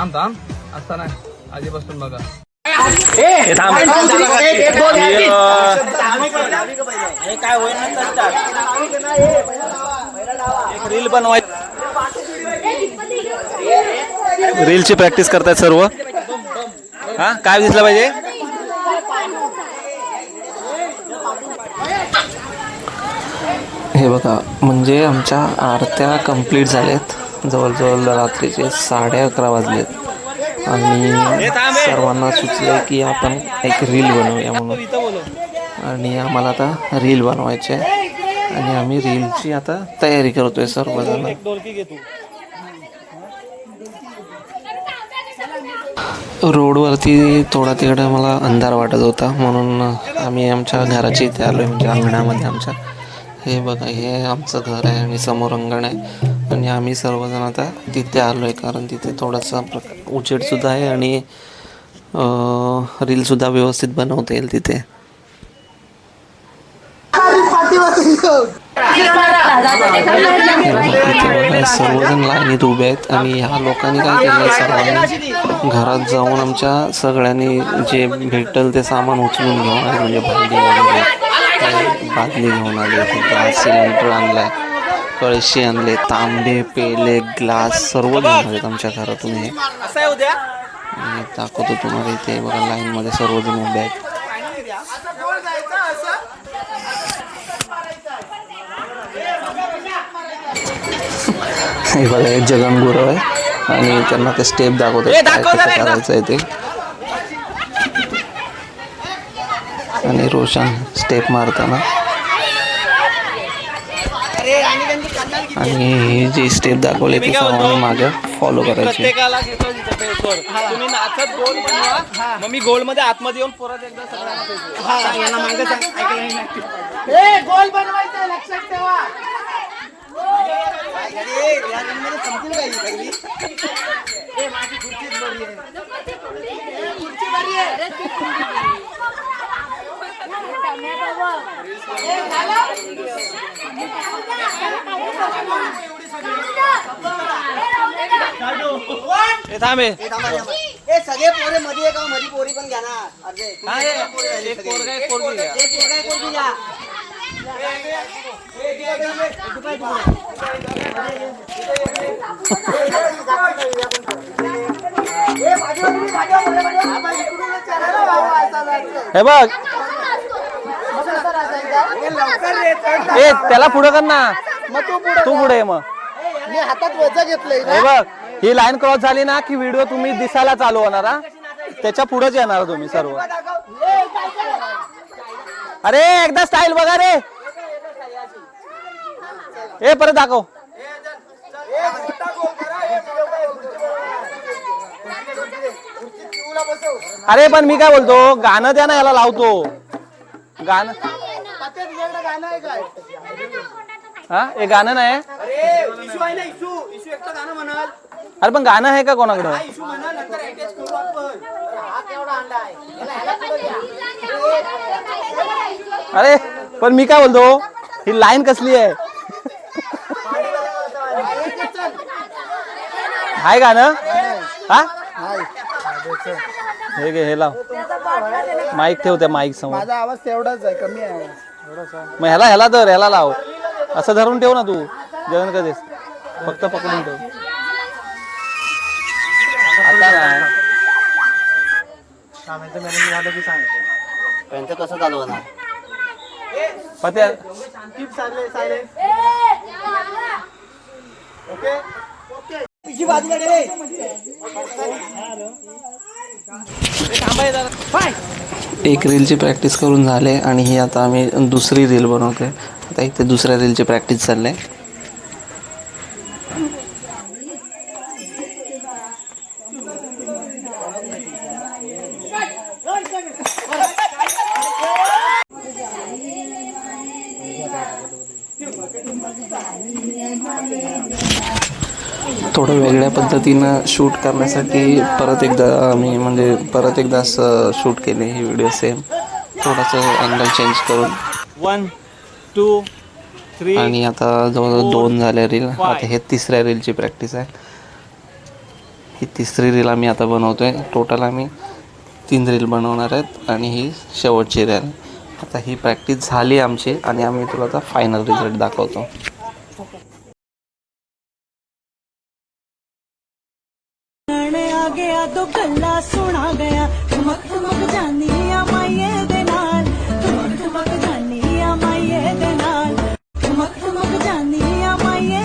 थांब थांब. असं नाही. आधीपासून बघा. थांब. आणि, अं, एक रील बनवाय रीलची प्रॅक्टिस करतायत सर्व. हा? काय दिसलं पाहिजे? हे बघा म्हणजे आमच्या आरत्या कंप्लीट झाल्यात. जवळजवळ रात्रीचे साडे अकरा वाजलेत आणि सर्वांना सुचलं की आपण एक रील बनवूया म्हणून. आणि आम्हाला आता रील बनवायची आहे. आणि आम्ही रीलची आता तयारी करतोय सर्वजण. रोडवरती थोडा तिकडे मला अंधार वाटत होता. म्हणून आम्ही आमच्या घराची इथे आलो आहे म्हणजे अंगणामध्ये आमच्या. हे बघा हे आमचं घर आहे आणि समोर अंगण आहे. आम्ही सर्वजण आता तिथे आलो आहे कारण तिथे थोडासा प्रकार उजेडसुद्धा आहे आणि रीलसुद्धा व्यवस्थित बनवता येईल तिथे. सर्वजण लाईनीत उभे आहेत आणि ह्या लोकांनी काय केलं सर्वांनी? घरात जाऊन आमच्या सगळ्यांनी जे भेटल ते सामान उचलून घेऊन आले म्हणजे भांडी वगैरे बादली घेऊन आले गॅस सिलेंडर आणलाय. कळशी आणले तांबे पेले ग्लास सर्व घेऊन आलेत आमच्या घरातून हे. दाखवतो तुम्हाला इथे बघा लाईनमध्ये सर्वजण उभे आहेत. हे बघा हे जगन गुरु आहे. आणि त्यांना ते स्टेप दाखवतात. करायचं आहे ते. आणि रोशन स्टेप मारताना आणि ही जी स्टेप दाखवली ती सर्वांनी मागे फॉलो करायची. प्रत्येकाला घेतो पेपर. तुम्ही नाचत गोल बनवा. मग मी गोलमध्ये आतमध्ये येऊन परत एकदा सगळ्यांना पेपर. ए, थांब हे. ए सगळे पोरे मध्ये आहे का? मध्ये पोरी पण घ्या ना. अरे हा, हे. एक पोरगा, एक पोरगी घ्या. एक पोरगा एक पोरगी घ्या. ए, भाजी ए, त्याला पुढं कर ना. मग तू पुढं तू पुढे ये मग. मी हातात वजा घेतलंय हे बघ ही लाईन क्रॉस झाली ना की व्हिडिओ तुम्ही दिसायला चालू होणार हा? त्याच्या पुढेच येणार तुम्ही सर्व. अरे एकदा स्टाईल बघा रे. ए परत दाखव. अरे पण मी काय बोलतो गाणं द्या ना याला लावतो. गाणं हा? हे गाणं नाही? अरे इशू आहे ना इशू. इशू एकटं गाणं म्हणाल. अरे पण गाणं आहे का कोणाकडं. अरे पण मी काय बोलतो? ही लाईन कसली आहे? हाय गाणं? हा? हे घे हे लाव. माईक ठेव त्या माईक समोर. माझा आवाज तेवढाच आहे कमी आहे. मग ह्याला ह्याला धर ह्याला लाव. असं धरून ठेव ना तू. जेवण कधीच. फक्त पकडून ठेव. आता नाही त्यांचं कसं चालू होणार? पत्या पिशी बाजूला रे एक रीलची प्रॅक्टिस करून झाले आणि ही आता आम्ही दुसरी रील बनवतोय. आता इथे दुसऱ्या रीलची प्रॅक्टिस चालली आहे. थोडं वेगळ्या पद्धतीनं शूट करण्यासाठी परत एकदा आम्ही म्हणजे परत एकदा असं शूट केले ही व्हिडिओ सेम थोडंसं अँगल चेंज करून. वन टू थ्री आणि आता जवळजवळ दोन झाल्या रील आता हे तिसऱ्या रीलची प्रॅक्टिस आहे. ही तिसरी रील आम्ही आता बनवतो आहे टोटल आम्ही तीन रील बनवणार आहेत आणि ही शेवटची रील आता ही प्रॅक्टिस झाली आमची आणि आम्ही तुला आता फायनल रिझल्ट दाखवतो. गया दो गला सुना गया। ठमक ठमक जानिया माइये दे नाल। ठमक ठमक जानिया माइये दे नाल। ठमक ठमक जानिया माइये